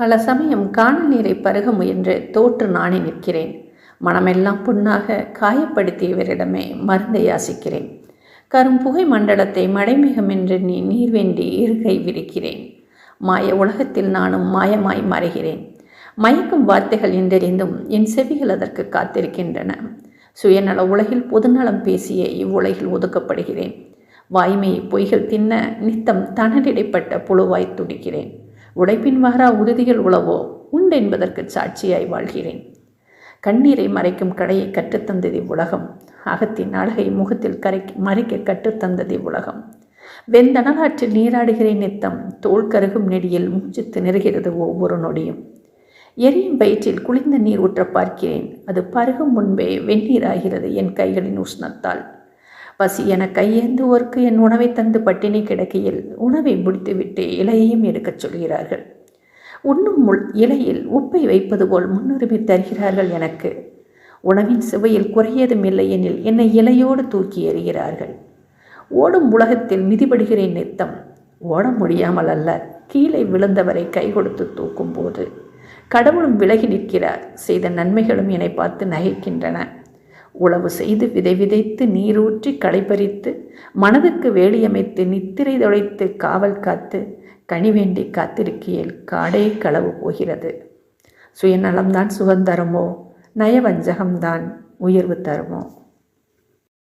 பல சமயம் காணல் நீரை பருக முயன்று தோற்று நாணி நிற்கிறேன். மனமெல்லாம் புண்ணாக காயப்படுத்தியவரிடமே மருந்தை யாசிக்கிறேன். கரும்புகை மண்டலத்தை மடைமிகம் என்று நீ நீர் வேண்டி இருகை விரிக்கிறேன். மாய உலகத்தில் நானும் மாயமாய் மறைகிறேன். மயக்கும் வார்த்தைகள் என்றெறிந்தும் என் செவிகள் அதற்கு காத்திருக்கின்றன. சுயநல உலகில் பொதுநலம் பேசிய இவ்வுலகில் ஒதுக்கப்படுகிறேன். வாய்மையை பொய்கள் தின்ன நித்தம் தனடிடைப்பட்ட புழுவாய் துடிக்கிறேன். உழைப்பின் வாரா உறுதிகள் உளவோ? உண்டென்பதற்கு சாட்சியாய் வாழ்கிறேன். கண்ணீரை மறைக்கும் கடையை கற்றுத்தந்தது உலகம் அகத்தின் அழகை முகத்தில் கரை மறைக்க கற்றுத்தந்தது இவ்வுலகம். வெந்தனலாற்றில் நீராடுகிறேன் நித்தம். தோல் கருகும் நெடியில் மூச்சு திணறுகிறது ஒவ்வொரு நொடியும். எரியும் வயிற்றில் குளிர்ந்த நீர் ஊற்ற பார்க்கிறேன். அது பருகும் முன்பே வெந்நீராகிறது என் கைகளின் உஷ்ணத்தால். பசி என கையேந்துவோருக்கு என் உணவை தந்து பட்டினி கிடக்கையில் உணவை முடித்துவிட்டு இலையையும் எடுக்கச் சொல்கிறார்கள். உண்ணும் முள் இலையில் உப்பை வைப்பது போல் முன்னுரிமை தருகிறார்கள் எனக்கு. உணவின் சுவையில் குறையதும் இல்லை எனில் என்னை இலையோடு தூக்கி எறிகிறார்கள். ஓடும் உலகத்தில் மிதிபடுகிறேன் நித்தம். ஓட முடியாமல் அல்ல கீழே விழுந்தவரை கை கொடுத்து தூக்கும் போது கடவுளும் விலகி நிற்கிறார். செய்த நன்மைகளும் என்னை பார்த்து நகைக்கின்றன. உழவு செய்து விதை விதைத்து நீரூற்றி களைப்பறித்து மனதுக்கு வேலியமைத்து நித்திரை தொலைத்து காவல் காத்து கனி வேண்டி காத்திருக்கையில் காடே களவு போகிறது. சுயநலம்தான் சுகந்தரமோ? நயவஞ்சகம்தான் உயர்வு தருமோ?